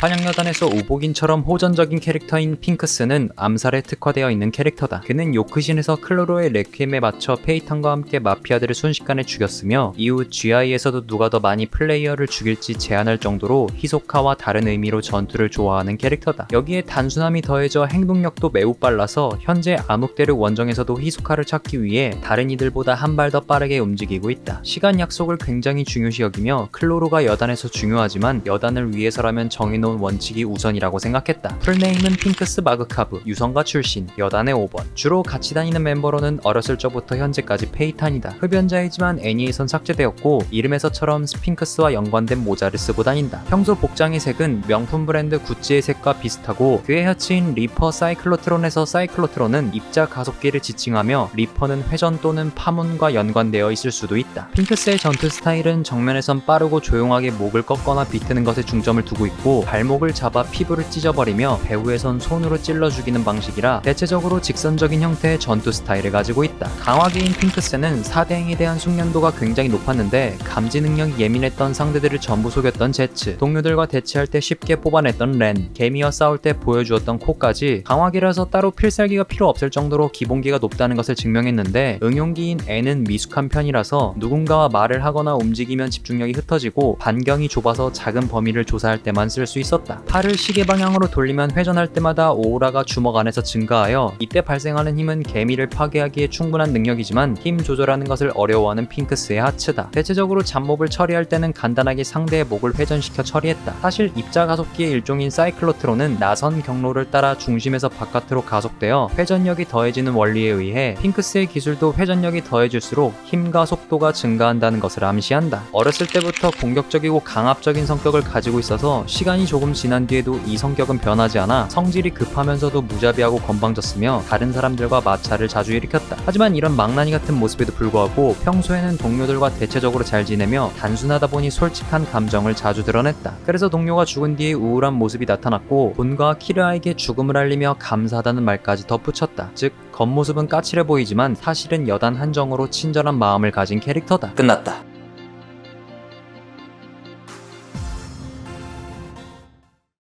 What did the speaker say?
환양여단에서 우복인처럼 호전적인 캐릭터인 핑크스는 암살에 특화되어 있는 캐릭터다. 그는 요크신에서 클로로의 레퀴엠에 맞춰 페이탄과 함께 마피아들을 순식간에 죽였으며 이후 GI에서도 누가 더 많이 플레이어를 죽일지 제한할 정도로 희소카와 다른 의미로 전투를 좋아하는 캐릭터다. 여기에 단순함이 더해져 행동력도 매우 빨라서 현재 암흑대륙 원정에서도 희소카를 찾기 위해 다른 이들보다 한 발 더 빠르게 움직이고 있다. 시간 약속을 굉장히 중요시 여기며 클로로가 여단에서 중요하지만 여단을 위해서라면 정해놓은 원칙이 우선이라고 생각했다. 풀네임은 핑크스 마그카브, 유성가 출신, 여단의 5번. 주로 같이 다니는 멤버로는 어렸을 적부터 현재까지 페이탄이다. 흡연자이지만 애니에선 삭제되었고 이름에서처럼 스핑크스와 연관된 모자를 쓰고 다닌다. 평소 복장의 색은 명품 브랜드 구찌의 색과 비슷하고 그의 혀치인 리퍼 사이클로트론에서 사이클로트론은 입자 가속기를 지칭하며 리퍼는 회전 또는 파문과 연관되어 있을 수도 있다. 핑크스의 전투 스타일은 정면에선 빠르고 조용하게 목을 꺾거나 비트는 것에 중점을 두고 있고 발 목을 잡아 피부를 찢어버리며 배후에선 손으로 찔러 죽이는 방식이라 대체적으로 직선적인 형태의 전투 스타일을 가지고 있다. 강화기인 핑크스는 사대행에 대한 숙련도가 굉장히 높았는데 감지 능력이 예민했던 상대들을 전부 속였던 제츠, 동료들과 대치할 때 쉽게 뽑아냈던 렌, 개미와 싸울 때 보여주었던 코까지 강화기라서 따로 필살기가 필요 없을 정도로 기본기가 높다는 것을 증명했는데 응용기인 N은 미숙한 편이라서 누군가와 말을 하거나 움직이면 집중력이 흩어지고 반경이 좁아서 작은 범위를 조사할 때만 쓸 수 있 었다. 팔을 시계 방향으로 돌리면 회전할 때마다 오라가 주먹 안에서 증가하여 이때 발생하는 힘은 개미를 파괴하기에 충분한 능력이지만 힘 조절하는 것을 어려워하는 핑크스의 하츠다. 대체적으로 잡몹을 처리할 때는 간단하게 상대의 목을 회전시켜 처리했다. 사실 입자 가속기의 일종인 사이클로트론은 나선 경로를 따라 중심에서 바깥으로 가속되어 회전력이 더해지는 원리에 의해 핑크스의 기술도 회전력이 더해질수록 힘과 속도가 증가한다는 것을 암시한다. 어렸을 때부터 공격적이고 강압적인 성격을 가지고 있어서 시간이 조금 지난 뒤에도 이 성격은 변하지 않아 성질이 급하면서도 무자비하고 건방졌으며 다른 사람들과 마찰을 자주 일으켰다. 하지만 이런 망나니 같은 모습에도 불구하고 평소에는 동료들과 대체적으로 잘 지내며 단순하다 보니 솔직한 감정을 자주 드러냈다. 그래서 동료가 죽은 뒤에 우울한 모습이 나타났고 본과 키르아에게 죽음을 알리며 감사하다는 말까지 덧붙였다. 즉 겉모습은 까칠해 보이지만 사실은 여단 한정으로 친절한 마음을 가진 캐릭터다. 끝났다.